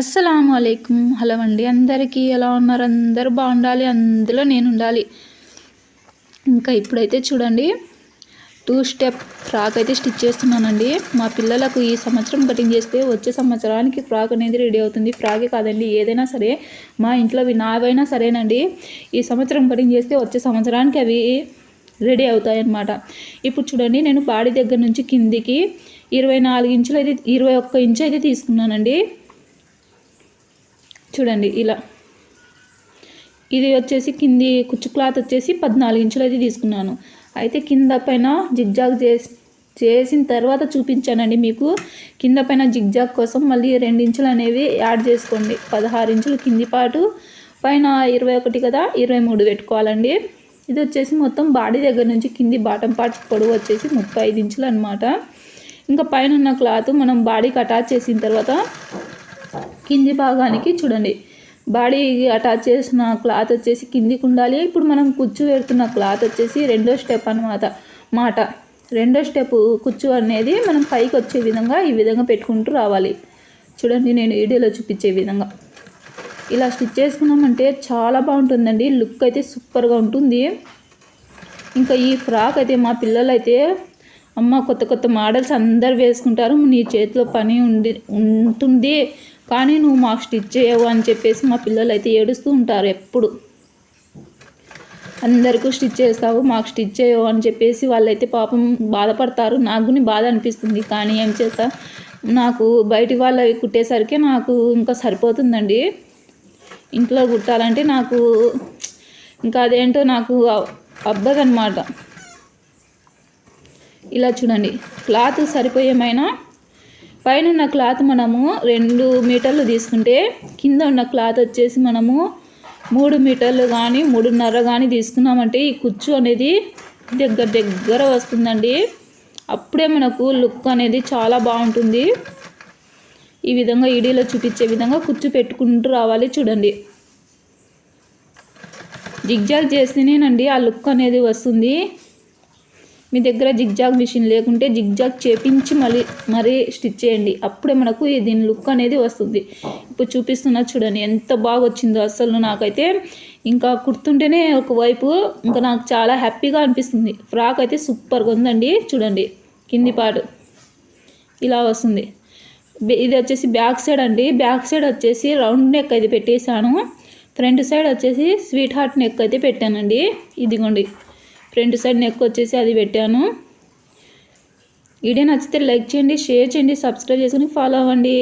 అస్సలం అయికం హలో అండి అందరికీ ఎలా ఉన్నారు? అందరూ బాగుండాలి అందులో నేను ఉండాలి ఇంకా ఇప్పుడైతే చూడండి టూ స్టెప్ ఫ్రాక్ అయితే స్టిచ్ చేస్తున్నానండి. మా పిల్లలకు ఈ సంవత్సరం కటింగ్ చేస్తే వచ్చే సంవత్సరానికి ఫ్రాక్ అనేది రెడీ అవుతుంది. ఫ్రాకే కాదండి ఏదైనా సరే. మా ఇంట్లో నావైనా సరేనండి. ఈ సంవత్సరం కటింగ్ చేస్తే వచ్చే సంవత్సరానికి అవి రెడీ అవుతాయి అన్నమాట ఇప్పుడు చూడండి నేను బాడీ దగ్గర నుంచి కిందికి ఇరవై నాలుగు ఇంచులు అయితే ఇరవై ఒక్క ఇంచు అయితే తీసుకున్నానండి. చూడండి ఇలా. ఇది వచ్చేసి కింది కుచ్చు క్లాత్ వచ్చేసి పద్నాలుగు ఇంచులు అయితే తీసుకున్నాను. అయితే కింద పైన జిగ్జాగ్ చేసి చేసిన తర్వాత చూపించానండి మీకు. కింద పైన జిగ్జాగ్ కోసం మళ్ళీ రెండు ఇంచులు అనేవి యాడ్ చేసుకోండి. పదహారు ఇంచులు కింది పాటు పైన ఇరవై ఒకటి కదా ఇరవై మూడు పెట్టుకోవాలండి. ఇది వచ్చేసి మొత్తం బాడీ దగ్గర నుంచి కింది బాటం పార్ట్ పొడవు వచ్చేసి ముప్పై ఐదు ఇంచులు అనమాట ఇంకా పైన ఉన్న క్లాత్ మనం బాడీకి అటాచ్ చేసిన తర్వాత కింది భాగానికి చూడండి. బాడీ అటాచ్ చేసిన క్లాత్ వచ్చేసి కిందికి ఉండాలి. ఇప్పుడు మనం కుచ్చు పెడుతున్న క్లాత్ వచ్చేసి రెండో స్టెప్ అనమాట మాట. రెండో స్టెప్ కుచ్చు అనేది మనం పైకి వచ్చే విధంగా ఈ విధంగా పెట్టుకుంటూ రావాలి. చూడండి నేను వీడియోలో చూపించే విధంగా. ఇలా స్టిచ్ చేసుకున్నామంటే చాలా బాగుంటుందండి. లుక్ అయితే సూపర్గా ఉంటుంది. ఇంకా ఈ ఫ్రాక్ అయితే మా పిల్లలైతే అమ్మ కొత్త కొత్త మోడల్స్ అందరు వేసుకుంటారు. నీ చేతిలో పని ఉండి ఉంటుంది. కానీ నువ్వు మాకు స్టిచ్ చేయవు అని చెప్పేసి మా పిల్లలు అయితే ఏడుస్తూ ఉంటారు ఎప్పుడు. అందరికీ స్టిచ్ చేస్తావు మాకు స్టిచ్ చేయవు అని చెప్పేసి వాళ్ళైతే పాపం బాధపడతారు. నాకు బాధ అనిపిస్తుంది కానీ ఏం చేస్తా? నాకు బయటి వాళ్ళవి కుట్టేసరికి నాకు ఇంకా సరిపోతుందండి. ఇంట్లో కుట్టాలంటే నాకు ఇంకా అదేంటో నాకు అబ్బదనమాట ఇలా చూడండి క్లాత్ సరిపోయేమైనా పైన ఉన్న క్లాత్ మనము రెండు మీటర్లు తీసుకుంటే కింద ఉన్న క్లాత్ వచ్చేసి మనము మూడు మీటర్లు కానీ మూడున్నర కానీ తీసుకున్నామంటే ఈ కుచ్చు అనేది దగ్గర దగ్గర వస్తుందండి. అప్పుడే మనకు లుక్ అనేది చాలా బాగుంటుంది. ఈ విధంగా ఈడీలో చూపించే విధంగా కుచ్చు పెట్టుకుంటూ రావాలి చూడండి. జిగ్జాగ్ చేస్తేనేనండి ఆ లుక్ అనేది వస్తుంది. మీ దగ్గర జిగ్జాగ్ మిషన్ లేకుంటే జిగ్జాగ్ చేపించి మళ్ళీ మరీ స్టిచ్ చేయండి. అప్పుడే మనకు దీని లుక్ అనేది వస్తుంది. ఇప్పుడు చూపిస్తున్నా చూడండి ఎంత బాగా వచ్చిందో అసలు నాకైతే ఇంకా కుడుతుంటేనే ఒకవైపు ఇంకా నాకు చాలా హ్యాపీగా అనిపిస్తుంది. ఫ్రాక్ అయితే సూపర్గా ఉందండి చూడండి కింది పాటు ఇలా వస్తుంది. ఇది వచ్చేసి బ్యాక్ సైడ్ అండి. బ్యాక్ సైడ్ వచ్చేసి రౌండ్ నెక్ అయితే పెట్టేశాను. ఫ్రంట్ సైడ్ వచ్చేసి స్వీట్ హార్ట్ నెక్ అయితే పెట్టానండి. ఇదిగోండి. ఫ్రంట్ సైడ్ నెక్ వచ్చేసి అది పెట్టాను. వీడియో నచ్చితే లైక్ చేయండి షేర్ చేయండి సబ్స్క్రైబ్ చేసుకుని ఫాలో అవ్వండి.